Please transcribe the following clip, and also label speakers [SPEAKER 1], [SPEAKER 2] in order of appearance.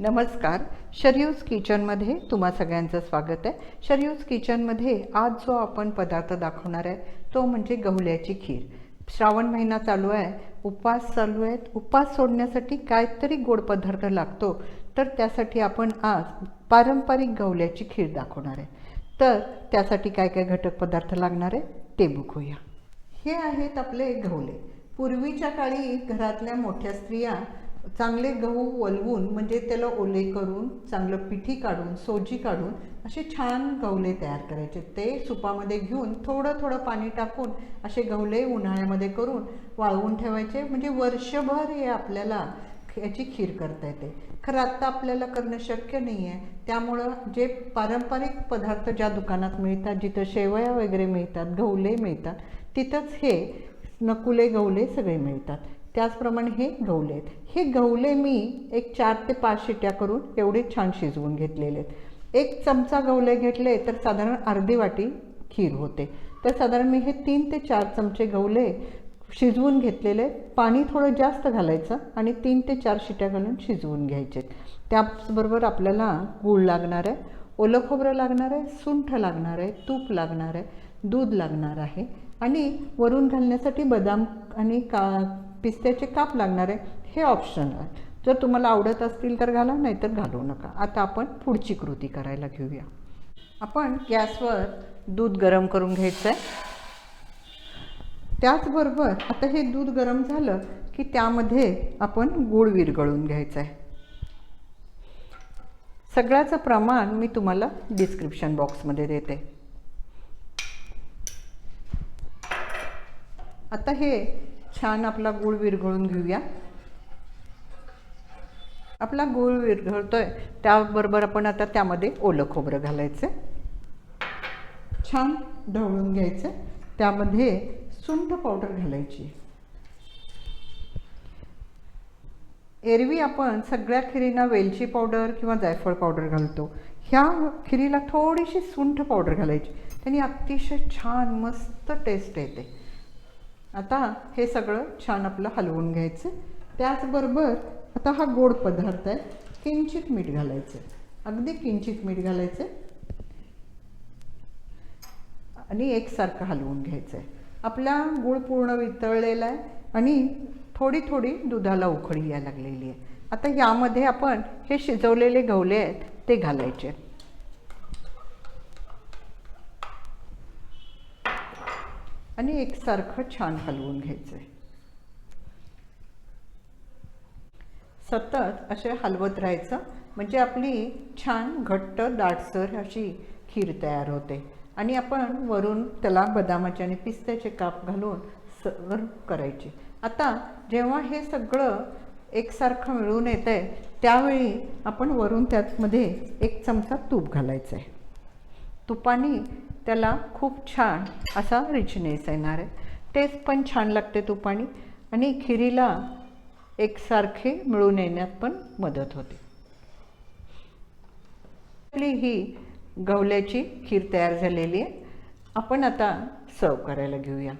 [SPEAKER 1] नमस्कार शरयूज किचनमध्ये तुम्हा सगळ्यांचं स्वागत आहे. शरयूज किचनमध्ये आज जो आपण पदार्थ दाखवणार आहे तो म्हणजे गहुल्याची खीर. श्रावण महिना चालू आहे उपवास चालू आहेत. उपवास सोडण्यासाठी काहीतरी गोड पदार्थ लागतो तर त्यासाठी आपण आज पारंपरिक गहुल्याची खीर दाखवणार आहे. तर त्यासाठी काय काय घटक पदार्थ लागणार आहे ते बघूया. हे आहेत आपले गहुले. पूर्वीच्या काळी घरातल्या मोठ्या स्त्रिया चांगले गहू वलवून म्हणजे त्याला ओले करून चांगलं पिठी काढून सोजी काढून असे छान गवले तयार करायचे. ते सुपामध्ये घेऊन थोडं थोडं पाणी टाकून असे गवले उन्हाळ्यामध्ये करून वाळवून ठेवायचे. म्हणजे वर्षभर हे आपल्याला याची खीर करता येते. खरं आत्ता आपल्याला करणं शक्य नाही आहे त्यामुळं जे पारंपरिक पदार्थ ज्या दुकानात मिळतात जिथं शेवया वगैरे मिळतात गवले मिळतात तिथंच हे नकुले गवले सगळे मिळतात. त्याचप्रमाणे हे गवले आहेत. हे गवले मी एक चार ते पाच शिट्या करून एवढे छान शिजवून घेतलेले आहेत. एक चमचा गवले घेतले तर साधारण अर्धी वाटी खीर होते. तर साधारण मी हे तीन ते चार चमचे गवले शिजवून घेतलेले पाणी थोडं जास्त घालायचं आणि तीन ते चार शिट्या घालून शिजवून घ्यायचे त्याचबरोबर आपल्याला गूळ लागणार आहे ओलं खोबरं लागणार आहे सुंठ लागणार आहे तूप लागणार आहे दूध लागणार आहे. आणि वरून घालण्यासाठी बदाम आणि का पिस्त्याचे काप लागणार आहे हे ऑप्शनल आहे. जर तुम्हाला आवडत असतील तर घाला नाही तर घालू नका. आता आपण पुढची कृती करायला घेऊया. आपण गॅसवर दूध गरम करून घ्यायचं आहे त्याचबरोबर आता हे दूध गरम झालं की त्यामध्ये आपण गूळ विरगळून घ्यायचं आहे सगळ्याचं प्रमाण मी तुम्हाला डिस्क्रिप्शन बॉक्समध्ये देते. आता हे छान आपला गूळ विरघळून घेऊया. आपला गूळ विरघळतोय त्याबरोबर आपण आता त्यामध्ये ओलं खोबरं घालायचं. छान ढवळून घ्यायचं. त्यामध्ये सुंठ पावडर घालायची. एरवी आपण सगळ्या खिरींना वेलची पावडर किंवा जायफळ पावडर घालतो. ह्या खिरीला थोडीशी सुंठ पावडर घालायची. त्यांनी अतिशय छान मस्त टेस्ट येते. आता हे सगळं छान आपलं हलवून घ्यायचं. त्याचबरोबर आता हा गोड पदार्थ आहे किंचित मीठ घालायचं. अगदी किंचित मीठ घालायचं. आणि एकसारखं हलवून घ्यायचं आहे आपला गूळ पूर्ण वितळलेला आहे आणि थोडी थोडी दुधाला उखळी यायला लागलेली आहे. आता यामध्ये आपण हे शिजवलेले गवले आहेत ते घालायचे. आणि एकसारखं छान हलवून घ्यायचं आहे सतत असे हलवत राहायचं. म्हणजे आपली छान घट्ट दाटसर अशी खीर तयार होते. आणि आपण वरून त्याला बदामाचे आणि पिस्त्याचे काप घालून सर्व करायचे. आता जेव्हा हे सगळं एकसारखं मिळून येतं आहे त्यावेळी आपण वरून त्यातमध्ये एक चमचा तूप घालायचं आहे तुपाने त्याला खूप छान असा रिचनेस येणार आहे. टेस्ट पण छान लागते तुपाणी आणि खिरीला एकसारखे मिळून येण्यात पण मदत होते. आपली ही गवल्याची खीर तयार झालेली आहे. आपण आता सर्व करायला घेऊया.